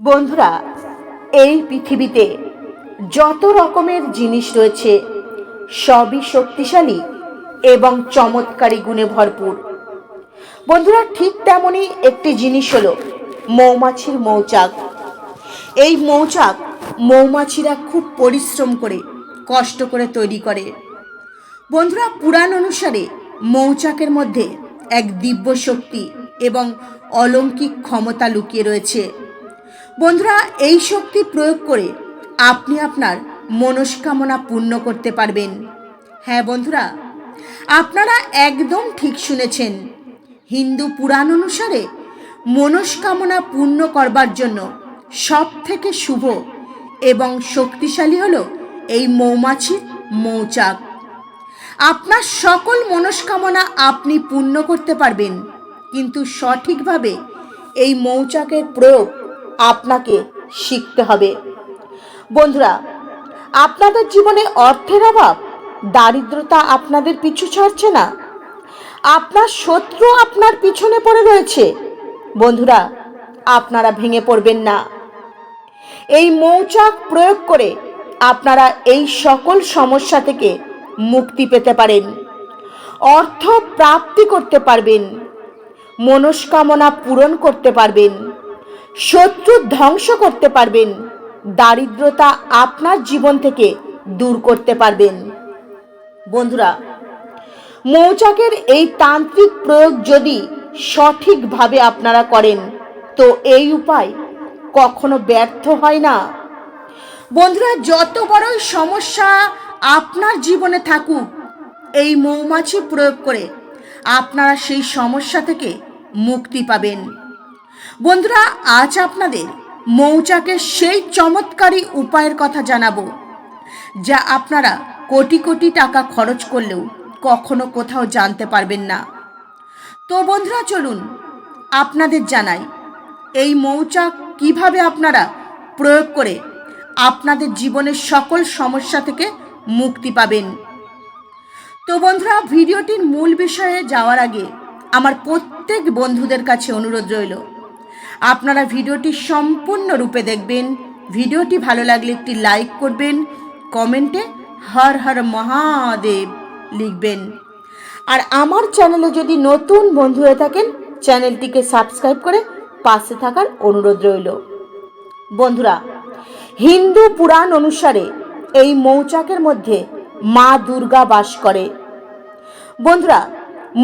বন্ধুরা, এই পৃথিবীতে যত রকমের জিনিস রয়েছে, সবই শক্তিশালী এবং চমৎকারী গুণে ভরপুর। বন্ধুরা, ঠিক তেমনই একটি জিনিস হলো মৌমাছির মৌচাক। এই মৌচাক মৌমাছিরা খুব পরিশ্রম করে, কষ্ট করে তৈরি করে। বন্ধুরা, পুরাণ অনুসারে মৌচাকের মধ্যে এক দিব্য শক্তি এবং অলৌকিক ক্ষমতা লুকিয়ে রয়েছে। বন্ধুরা, এই শক্তি প্রয়োগ করে আপনি আপনার মনস্কামনা পূর্ণ করতে পারবেন। হ্যাঁ বন্ধুরা, আপনারা একদম ঠিক শুনেছেন। হিন্দু পুরাণ অনুসারে মনস্কামনা পূর্ণ করবার জন্য সব থেকে শুভ এবং শক্তিশালী হলো এই মৌমাছির মৌচাক। আপনার সকল মনস্কামনা আপনি পূর্ণ করতে পারবেন, কিন্তু সঠিকভাবে এই মৌচাকের প্রয়োগ আপনাকে শিখতে হবে। বন্ধুরা, আপনাদের জীবনে অর্থের অভাব, দারিদ্রতা আপনাদের পিছু ছাড়ছে না। আপনার শত্রু আপনার পিছনে পড়ে রয়েছে। বন্ধুরা, আপনারা ভেঙে পড়বেন না। এই মৌচাক প্রয়োগ করে আপনারা এই সকল সমস্যা থেকে মুক্তি পেতে পারেন। অর্থ প্রাপ্তি করতে পারবেন। মনস্কামনা পূরণ করতে পারবেন। শত্রু ধ্বংস করতে পারবেন। দারিদ্রতা আপনার জীবন থেকে দূর করতে পারবেন। বন্ধুরা, মৌচাকের এই তান্ত্রিক প্রয়োগ যদি সঠিকভাবে আপনারা করেন, তো এই উপায় কখনো ব্যর্থ হয় না। বন্ধুরা, যত বড়ই সমস্যা আপনার জীবনে থাকুক, এই মৌমাছি প্রয়োগ করে আপনারা সেই সমস্যা থেকে মুক্তি পাবেন। বন্ধুরা, আজ আপনাদের মৌচাকের সেই চমৎকারী উপায়ের কথা জানাব, যা আপনারা কোটি কোটি টাকা খরচ করলেও কখনো কোথাও জানতে পারবেন না। তো বন্ধুরা, চলুন আপনাদের জানাই, এই মৌচাক কীভাবে আপনারা প্রয়োগ করে আপনাদের জীবনের সকল সমস্যা থেকে মুক্তি পাবেন। তো বন্ধুরা, ভিডিওটির মূল বিষয়ে যাওয়ার আগে আমার প্রত্যেক বন্ধুদের কাছে অনুরোধ রইল আপনারা ভিডিওটি সম্পূর্ণরূপে দেখবেন। ভিডিওটি ভালো লাগলে একটি লাইক করবেন, কমেন্টে হর হর মহাদেব লিখবেন। আর আমার চ্যানেলে যদি নতুন বন্ধু হয়ে থাকেন, চ্যানেলটিকে সাবস্ক্রাইব করে পাশে থাকার অনুরোধ রইল। বন্ধুরা, হিন্দু পুরাণ অনুসারে এই মৌচাকের মধ্যে মা দুর্গা বাস করে। বন্ধুরা,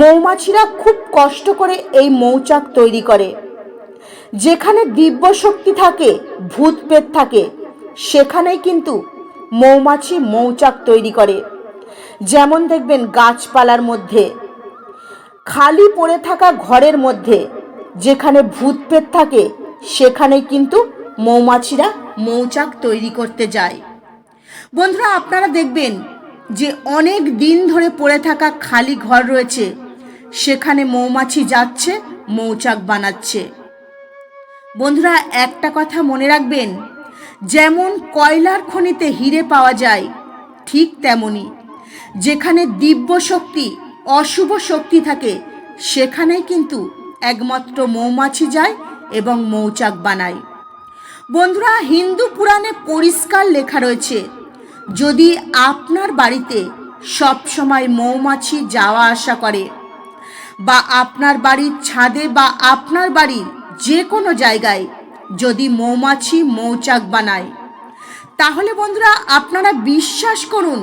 মৌমাছিরা খুব কষ্ট করে এই মৌচাক তৈরি করে। যেখানে দিব্য শক্তি থাকে ভূত পেত থাকে, সেখানেই কিন্তু মৌমাছি মৌচাক তৈরি করে। যেমন দেখবেন গাছপালার মধ্যে, খালি পড়ে থাকা ঘরের মধ্যে, যেখানে ভূত পেত থাকে, সেখানেই কিন্তু মৌমাছিরা মৌচাক তৈরি করতে যায়। বন্ধুরা, আপনারা দেখবেন যে অনেক দিন ধরে পড়ে থাকা খালি ঘর রয়েছে, সেখানে মৌমাছি যাচ্ছে, মৌচাক বানাচ্ছে। বন্ধুরা, একটা কথা মনে রাখবেন, যেমন কয়লার খনিতে হিরে পাওয়া যায়, ঠিক তেমনি। যেখানে দিব্য শক্তি, অশুভ শক্তি থাকে, সেখানেই কিন্তু একমাত্র মৌমাছি যায় এবং মৌচাক বানায়। বন্ধুরা, হিন্দু পুরাণে পরিষ্কার লেখা রয়েছে, যদি আপনার বাড়িতে সবসময় মৌমাছি যাওয়া আসা করে, বা আপনার বাড়ির ছাদে বা আপনার বাড়ির যে কোনো জায়গায় যদি মৌমাছি মৌচাক বানায়। তাহলে বন্ধুরা আপনারা বিশ্বাস করুন,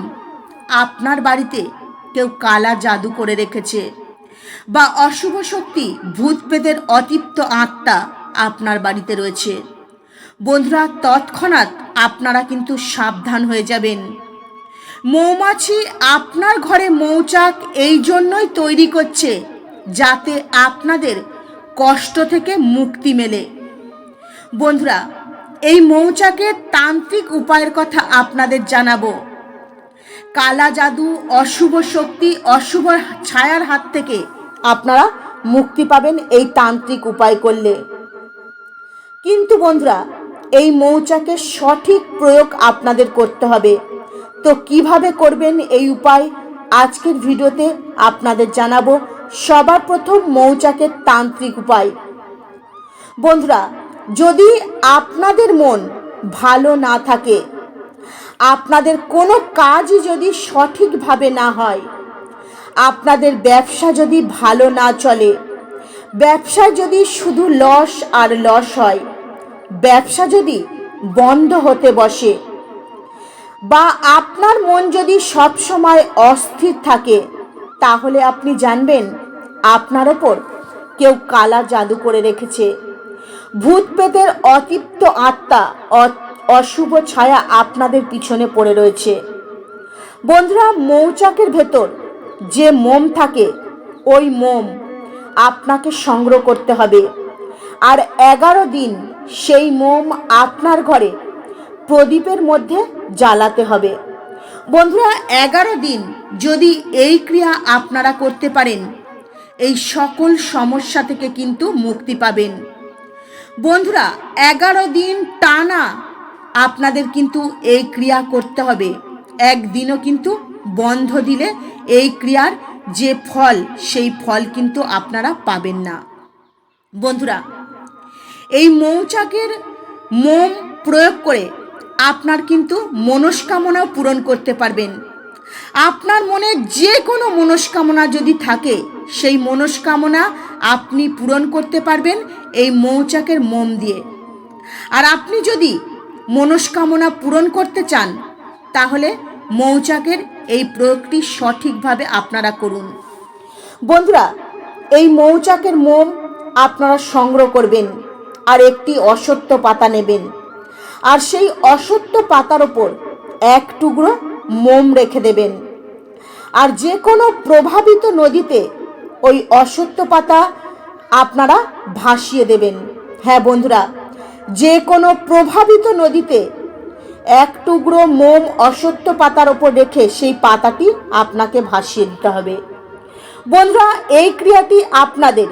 আপনার বাড়িতে কেউ কালা জাদু করে রেখেছে বা অশুভ শক্তি ভূতপেদের অতিপ্ত আত্মা আপনার বাড়িতে রয়েছে। বন্ধুরা তৎক্ষণাৎ আপনারা কিন্তু সাবধান হয়ে যাবেন। মৌমাছি আপনার ঘরে মৌচাক এই জন্যই তৈরি করছে যাতে আপনাদের কষ্ট থেকে মুক্তি মেলে। বন্ধুরা, এই মৌচাকে তান্ত্রিক উপায়ের কথা আপনাদের জানাব। কালা জাদু, অশুভ শক্তি, অশুভ ছায়ার হাত থেকে আপনারা মুক্তি পাবেন এই তান্ত্রিক উপায় করলে। কিন্তু বন্ধুরা, এই মৌচাকের সঠিক প্রয়োগ আপনাদের করতে হবে। তো কীভাবে করবেন এই উপায় আজকের ভিডিওতে আপনাদের জানাব। সবার প্রথম মৌচাকের তান্ত্রিক উপায়। বন্ধুরা, যদি আপনাদের মন ভালো না থাকে, আপনাদের কোনো কাজই যদি সঠিকভাবে না হয়, আপনাদের ব্যবসা যদি ভালো না চলে, ব্যবসায় যদি শুধু লস আর লস হয়, ব্যবসা যদি বন্ধ হতে বসে, বা আপনার মন যদি সব সময় অস্থির থাকে, তাহলে আপনি জানবেন আপনার ওপর কেউ কালা জাদু করে রেখেছে। ভূত পেতের অতিপ্ত আত্মা অশুভ ছায়া আপনাদের পিছনে পড়ে রয়েছে। বন্ধুরা, মৌচাকের ভেতর যে মোম থাকে, ওই মোম আপনাকে সংগ্রহ করতে হবে। আর এগারো দিন সেই মোম আপনার ঘরে প্রদীপের মধ্যে জ্বালাতে হবে। বন্ধুরা, এগারো দিন যদি এই ক্রিয়া আপনারা করতে পারেন এই সকল সমস্যা থেকে কিন্তু মুক্তি পাবেন। বন্ধুরা, এগারো দিন টানা আপনাদের কিন্তু এই ক্রিয়া করতে হবে। একদিনও কিন্তু বন্ধ দিলে এই ক্রিয়ার যে ফল, সেই ফল কিন্তু আপনারা পাবেন না। বন্ধুরা, এই মৌচাকের মোম প্রয়োগ করে আপনার কিন্তু মনস্কামনাও পূরণ করতে পারবেন। আপনার মনে যে কোনো মনস্কামনা যদি থাকে, সেই মনস্কামনা আপনি পূরণ করতে পারবেন এই মৌচাকের মোম দিয়ে। আর আপনি যদি মনস্কামনা পূরণ করতে চান, তাহলে মৌচাকের এই প্রয়োগটি সঠিকভাবে আপনারা করুন। বন্ধুরা, এই মৌচাকের মোম আপনারা সংগ্রহ করবেন আর একটি অসত্য পাতা নেবেন। আর সেই অসত্য পাতার ওপর এক টুকরো মোম রেখে দেবেন। আর যে কোনো প্রভাবিত নদীতে ওই অসত্য পাতা আপনারা ভাসিয়ে দেবেন। হ্যাঁ বন্ধুরা, যে কোনো প্রভাবিত নদীতে এক টুকরো মোম অসত্য পাতার ওপর রেখে সেই পাতাটি আপনাকে ভাসিয়ে দিতে হবে। বন্ধুরা, এই ক্রিয়াটি আপনাদের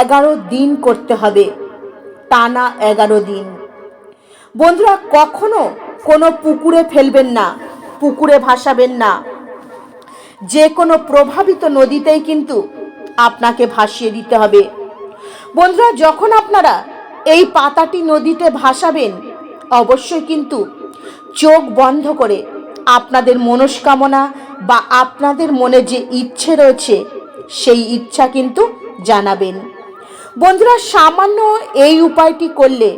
এগারো দিন করতে হবে, টানা এগারো দিন। বন্ধুরা, কখনো কোনো পুকুরে ফেলবেন না। পুকুরে ভাসাবেন না। যে কোনো প্রভাবিত নদীতেই কিন্তু আপনাকে ভাসিয়ে দিতে হবে। বন্ধুরা, যখন আপনারা এই পাতাটি নদীতে ভাসাবেন, অবশ্যই কিন্তু চোখ বন্ধ করে আপনাদের মনস্কামনা বা আপনাদের মনে যে ইচ্ছে রয়েছে, সেই ইচ্ছা কিন্তু জানাবেন। বন্ধুরা, সামান্য এই উপায়টি করলে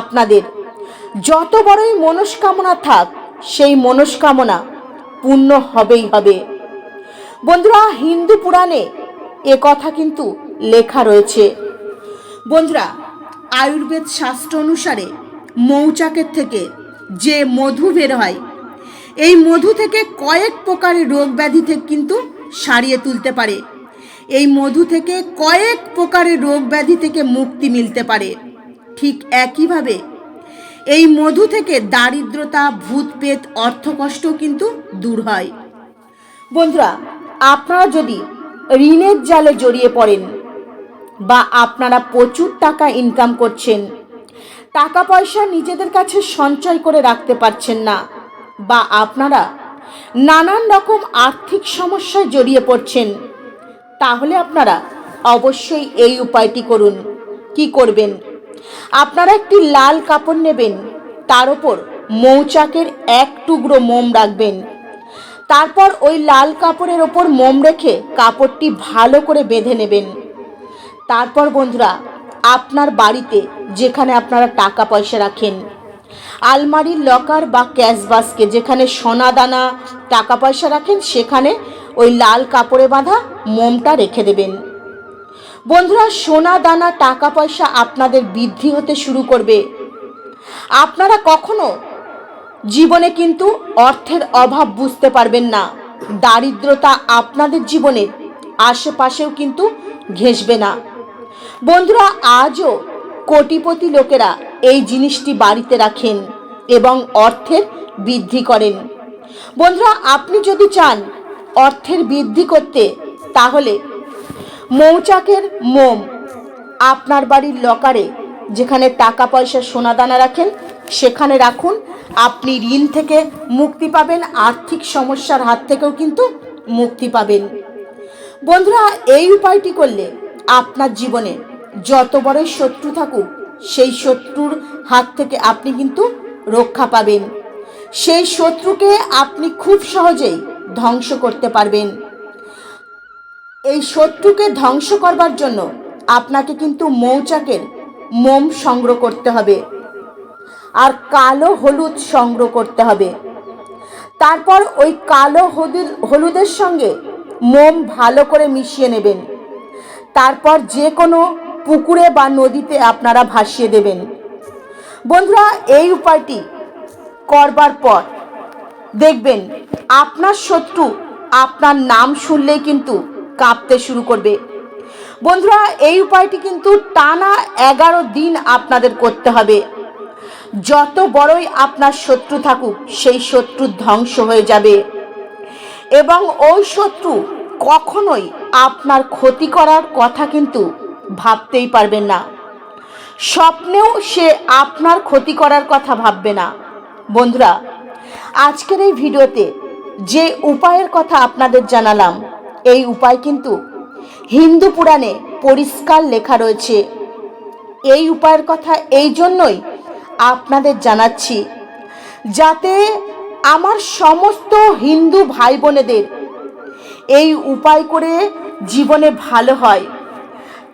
আপনাদের যত বড়ই মনস্কামনা থাক সেই মনস্কামনা পূর্ণ হবেই হবে। বন্ধুরা, হিন্দু পুরাণে এ কথা কিন্তু লেখা রয়েছে। বন্ধুরা, আয়ুর্বেদ শাস্ত্র অনুসারে মৌচাকের থেকে যে মধু বের হয়, এই মধু থেকে কয়েক প্রকারের রোগ ব্যাধি থেকে কিন্তু সারিয়ে তুলতে পারে। এই মধু থেকে কয়েক প্রকারের রোগ ব্যাধি থেকে মুক্তি মিলতে পারে। ঠিক একইভাবে এই মধু থেকে দারিদ্রতা ভূত পেত অর্থকষ্ট কিন্তু দূর হয়। বন্ধুরা, আপনারা যদি ঋণের জালে জড়িয়ে পড়েন বা আপনারা প্রচুর টাকা ইনকাম করছেন টাকা পয়সা নিজেদের কাছে সঞ্চয় করে রাখতে পারছেন না বা আপনারা নানান রকম আর্থিক সমস্যায় জড়িয়ে পড়ছেন, তাহলে আপনারা অবশ্যই এই উপায়টি করুন। কি করবেন? আপনারা একটি লাল কাপড় নেবেন। তার ওপর মৌচাকের এক টুকরো মোম রাখবেন। তারপর ওই লাল কাপড়ের ওপর মোম রেখে কাপড়টি ভালো করে বেঁধে নেবেন। তারপর বন্ধুরা, আপনার বাড়িতে যেখানে আপনারা টাকা পয়সা রাখেন, আলমারির লকার বা ক্যাশ বাস্কে যেখানে সোনা দানা, টাকা পয়সা রাখেন, সেখানে ওই লাল কাপড়ে বাঁধা মোমটা রেখে দেবেন। বন্ধুরা, সোনা দানা টাকা পয়সা আপনাদের বৃদ্ধি হতে শুরু করবে। আপনারা কখনো জীবনে কিন্তু অর্থের অভাব বুঝতে পারবেন না। দারিদ্রতা আপনাদের জীবনের আশেপাশেও কিন্তু ঘেঁষবে না। বন্ধুরা, আজও কোটিপতি লোকেরা এই জিনিসটি বাড়িতে রাখেন এবং অর্থের বৃদ্ধি করেন। বন্ধুরা, আপনি যদি চান অর্থের বৃদ্ধি করতে, তাহলে মৌচাকের মোম আপনার বাড়ির লকারে যেখানে টাকা পয়সা সোনাদানা রাখেন, সেখানে রাখুন। আপনি ঋণ থেকে মুক্তি পাবেন, আর্থিক সমস্যার হাত থেকেও কিন্তু মুক্তি পাবেন। বন্ধুরা, এই উপায়টি করলে আপনার জীবনে যত বড়ই শত্রু থাকুক, সেই শত্রুর হাত থেকে আপনি কিন্তু রক্ষা পাবেন। সেই শত্রুকে আপনি খুব সহজেই ধ্বংস করতে পারবেন। এই শত্রুকে ধ্বংস করবার জন্য আপনাকে কিন্তু মৌচাকের মোম সংগ্রহ করতে হবে। আর কালো হলুদ সংগ্রহ করতে হবে। তারপর ওই কালো হলুদ, হলুদের সঙ্গে মোম ভালো করে মিশিয়ে নেবেন। তারপর যে কোনো পুকুরে বা নদীতে আপনারা ভাসিয়ে দেবেন। বন্ধুরা, এই উপায়টি করবার পর দেখবেন আপনার শত্রু আপনার নাম শুনলেই কিন্তু কাঁপতে শুরু করবে। বন্ধুরা, এই উপায়টি কিন্তু টানা এগারো দিন আপনাদের করতে হবে। যত বড়ই আপনার শত্রু থাকুক, সেই শত্রু ধ্বংস হয়ে যাবে। এবং ওই শত্রু কখনোই আপনার ক্ষতি করার কথা কিন্তু ভাবতেই পারবেন না। স্বপ্নেও সে আপনার ক্ষতি করার কথা ভাববে না। বন্ধুরা, আজকের এই ভিডিওতে যে উপায়ের কথা আপনাদের জানালাম এই উপায় কিন্তু হিন্দু পুরাণে পরিষ্কার লেখা রয়েছে। এই উপায়ের কথা এই জন্যই আপনাদের জানাচ্ছি, যাতে আমার সমস্ত হিন্দু ভাই বোনেদের এই উপায় করে জীবনে ভালো হয়।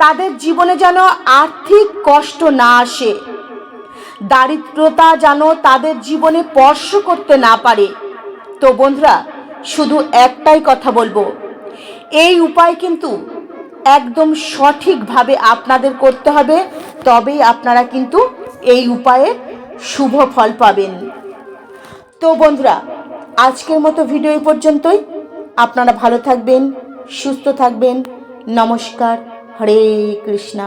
তাদের জীবনে যেন আর্থিক কষ্ট না আসে, দারিদ্রতা যেন তাদের জীবনে স্পর্শ করতে না পারে। তো বন্ধুরা, শুধু একটাই কথা বলব এই উপায় কিন্তু একদম সঠিকভাবে আপনাদের করতে হবে, তবেই আপনারা কিন্তু এই উপায়ে শুভ ফল পাবেন। তো বন্ধুরা, আজকের মতো ভিডিও এই পর্যন্তই। আপনারা ভালো থাকবেন, সুস্থ থাকবেন। নমস্কার, হরে কৃষ্ণা।